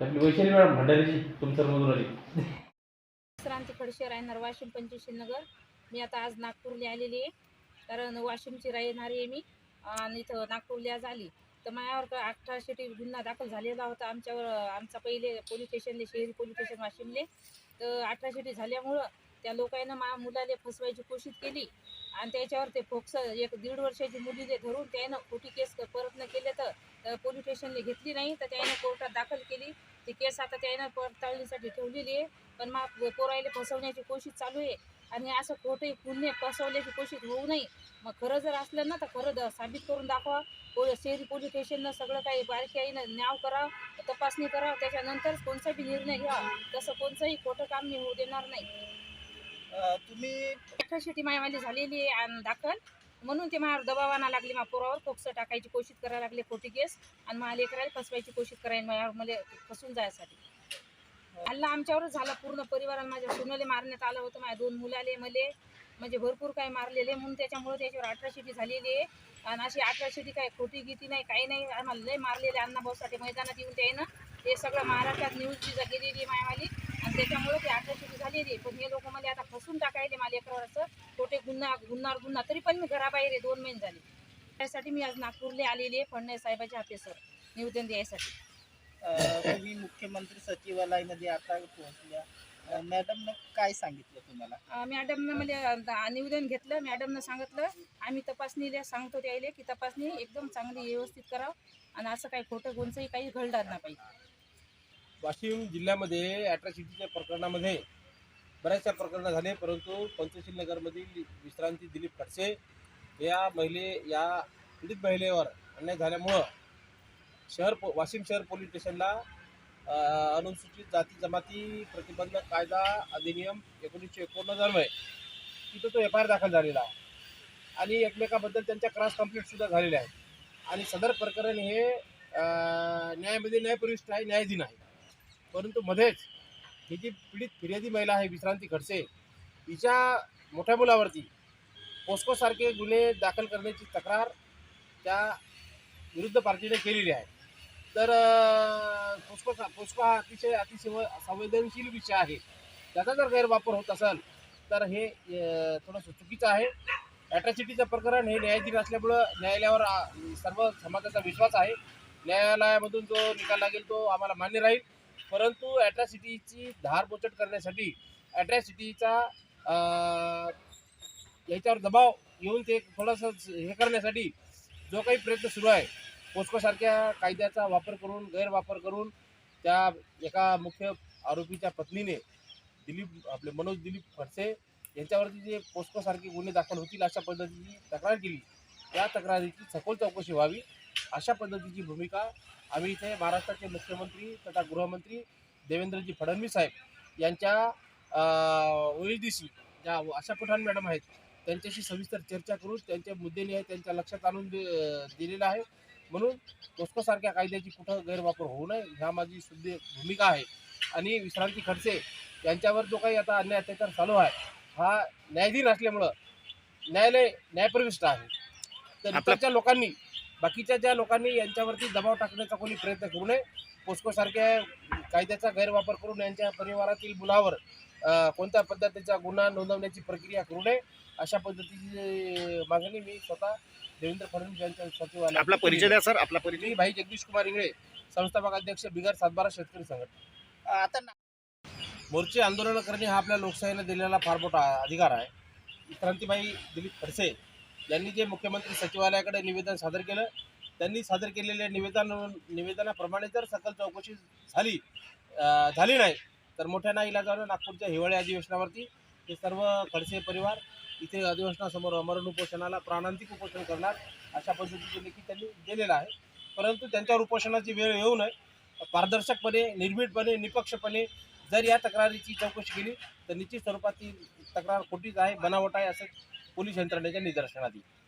आपली वैशाली मॅडम भंडारीची तुमच्या मधून आली. विश्रांती खडशे राहणार वाशिम पंचशील नगर. मी आता आज नागपूरला आलेली आहे. कारण वाशिमची राहणारी आहे मी. आणि इथं नागपूरला झाली तर माझ्यावर का अठराशे टी गुन्हा दाखल झालेला होता आमच्यावर. आमचा पहिले पोलीस स्टेशनले शहरी पोलीस स्टेशन वाशिमले. तर अठराशे टी झाल्यामुळं त्या लोकांना माझ्या मुलाला फसवायची कोशिश केली. आणि त्याच्यावर ते फोक्स एक दीड वर्षाची मुलीले धरून त्यानं खोटी केस परत न केल्या पोलीस स्टेशनला घेतली नाही तर त्यानं कोर्टात दाखल केली. ती केस आता त्यानं पडताळणीसाठी ठेवलेली आहे. पण मग पोरायला फसवण्याची कोशिश चालू आहे. आणि असं खोटे पुण्य फसवल्याची कोशिश होऊ नये. मग खरं जर असलं ना तर खरं द- साबित करून दाखवा. पो शहरी पोलीस स्टेशननं सगळं काही बारकाईनं न्याव करा तपासणी करा. त्याच्यानंतर कोणता बी निर्णय घ्या. तसं कोणतंही खोटं काम मी होऊ देणार नाही. तुम्ही अठराशे मायवाली झालेली आहे आणि दाखल. म्हणून ते माझ्यावर दबाव आणा लागले मा पोरावर फोक्स टाकायची कोशिश करायला लागले खोटी केस आणि मला लेकराला फसवायची कोशिश करायला माझ्यावर मला फसून जायसाठी. हल्ला आमच्यावरच झाला पूर्ण परिवाराला माझ्या सुनले मारण्यात आलं होतं माझ्या दोन मुलाले मले. म्हणजे भरपूर काही मारलेले म्हणून त्याच्यामुळे त्याच्यावर अठराशे झालेली आहे. आणि अशी अठराशे काय खोटी गीती नाही काही नाही. आम्हाला लय मारलेले अण्णाभाऊसाठी मैदानात येऊन त्यानं ते सगळं महाराष्ट्रात न्यूज गेलेली आहे मायावाली. आणि त्याच्यामुळे ते अठराशे झालेली आहे पण हे लोक मला आता फसून टाकायले मला लेकरावर असं खोटे गुन्हा गुन्हार गुन्हा. तरी पण मी घराबाहेर आहे. दोन महिने झाले. त्यासाठी मी आज नागपूरला आलेली आहे फडणवीस साहेबाच्या ऑफिसवर निवेदन द्यायसाठी. तुम्ही मुख्यमंत्री सचिवालयामध्ये आता पोहोचल्या. मॅडमनं काय सांगितलं तुम्हाला? मॅडमनं मला निवेदन घेतलं. मॅडमनं सांगितलं आम्ही तपासणीला सांगतो त्याला की तपासणी एकदम चांगली व्यवस्थित करावं. आणि असं काही खोटं कोणचंही काही घडणार नाही. पाहिजे वाशिम जिल्ह्यामध्ये अॅट्रॉसिटीच्या प्रकरणामध्ये बऱ्याचशा प्रकरणं झाले परंतु पंचशील नगरमधील विश्रांती दिलीप खडसे या महिले या पीडित महिलेवर अन्याय झाल्यामुळं शहर पो वाशिम शहर पोलीस स्टेशनला अनुसूचित जाती जमाती प्रतिबंधक कायदा अधिनियम एकोणीसशे एकोणनव्वद तिथं तो एफ आय आर दाखल झालेला आहे. आणि एकमेकाबद्दल त्यांच्या क्रॉस कंप्लेंटसुद्धा झालेल्या आहेत. आणि सदर प्रकरण हे न्यायामध्ये न्यायप्रविष्ट आहे न्यायाधीन आहे. परंतु मध्येच ही जी पीडित फिर्यादी महिला आहे विश्रांती खडसे हिच्या मोठ्या मुलावरती पोस्कोसारखे गुन्हे दाखल करण्याची तक्रार त्या विरुद्ध पार्टीने केलेली आहे. तर पोस्को पोस्को हा अतिशय अतिशय संवेदनशील विषय आहे. त्याचा जर गैरवापर होत असेल तर हे थोडंसं चुकीचं आहे. ॲट्रॉसिटीचं प्रकरण हे न्यायाधीन असल्यामुळं न्यायालयावर सर्व समाजाचा विश्वास आहे. न्यायालयामधून जो निकाल लागेल तो आम्हाला मान्य राहील. परंतु ॲट्रॅसिटीची धार बोचट करण्यासाठी ॲट्रॅसिटीचा याच्यावर दबाव येऊन ते थोडंसं हे करण्यासाठी जो काही प्रयत्न सुरू आहे पोस्कोसारख्या कायद्याचा वापर करून गैरवापर करून त्या एका मुख्य आरोपीच्या पत्नीने दिलीप आपले मनोज दिलीप खडसे यांच्यावरती जे पोस्कोसारखे गुन्हे दाखल होतील अशा पद्धतीची तक्रार केली. त्या तक्रारीची सखोल चौकशी व्हावी. अशा पद्धतीची भूमिका आम्ही इथे महाराष्ट्राचे मुख्यमंत्री तथा गृहमंत्री देवेंद्रजी फडणवीस साहेब यांच्या ओएसडीसी ज्या आशा पठाण मॅडम आहेत त्यांच्याशी सविस्तर चर्चा करून त्यांचे मुद्दे आहे त्यांच्या लक्षात आणून दे दिलेलं आहे. म्हणून पोस्कोसारख्या कायद्याची कुठं गैरवापर होऊ नये ह्या माझी शुद्ध भूमिका आहे. आणि विश्रांती खडसे यांच्यावर जो काही आता अन्याय अत्याचार चालू आहे हा न्यायाधीन असल्यामुळं न्यायालय न्यायप्रविष्ट आहे. तर इकडच्या लोकांनी बाकीच्या ज्या लोकांनी यांच्यावरती दबाव टाकण्याचा कोणी प्रयत्न करू नये. पोस्कोसारख्या कायद्याचा गैरवापर करून यांच्या परिवारातील मुलावर कोणत्या पद्धतीचा गुन्हा नोंदवण्याची प्रक्रिया करू नये अशा पद्धतीची मागणी मी स्वतः देवेंद्र फडणवीस यांच्या सचिवालयात आपला परिचय द्या सर. आपला परिचय. मी भाई जगदीश कुमार इंगळे संस्थापक अध्यक्ष बिगर सातबारा शेतकरी संघटना आता मोर्चे आंदोलन करणे हा आपल्या लोकशाहीने दिलेला फार मोठा अधिकार आहे. क्रांतीबाई दिलीप खडसे यांनी जे मुख्यमंत्री सचिवालयाकडे निवेदन सादर केलं त्यांनी सादर केलेल्या निवेदन निवेदनाप्रमाणे जर सकल चौकशी झाली झाली नाही तर मोठ्या ना इलाजानं नागपूरच्या हिवाळी अधिवेशनावरती हे सर्व खडसे परिवार इथे अधिवेशनासमोर अमरण उपोषणाला प्राणांतिक उपोषण करणार अशा पद्धतीचे लेखी त्यांनी दिलेलं आहे. परंतु त्यांच्यावर उपोषणाची वेळ येऊ नये. पारदर्शकपणे निर्भीडपणे निपक्षपणे जर या तक्रारीची चौकशी केली तर निश्चित स्वरूपात ती तक्रार खोटीच आहे बनावट आहे असं पोलीस यंत्रणेच्या निदर्शनात येईल.